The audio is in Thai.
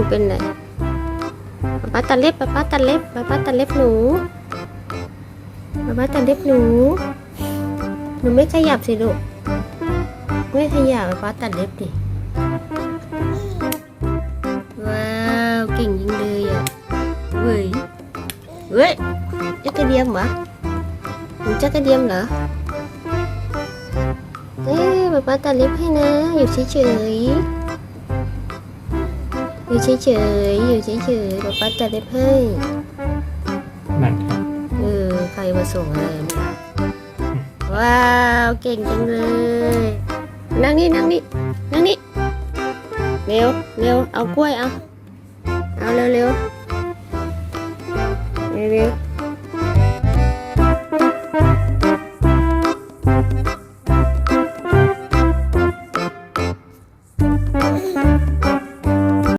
นูเป็นไรปาปาตัดเล็บป๊าปาตัดเล็บป๊าปาตัดเล็บหนูป๊าปาตัดเล็บหนู หนูไม่ขยับสิลูก ไม่ขยับป๊าปาตัดเล็บดิ ว้าวเก่งจริงเลยอะ เว้ย เว้ยจักระเดียมเหรอหนูจักระเดียมเหรอ เอ้ยป๊าป๊าตัดเล็บให้นะ อยู่เฉยๆ อยู่เฉยๆ อยู่เฉยๆป๊าป๊าจัดได้เพิ่มนั่นเออใครมาส่งเลยว้าว เก่งจังเลย นั่งนี่นั่งนี่นั่งนี่เร็วเร็วเอากล้วยเอา เอาเร็วเร็วเร็ว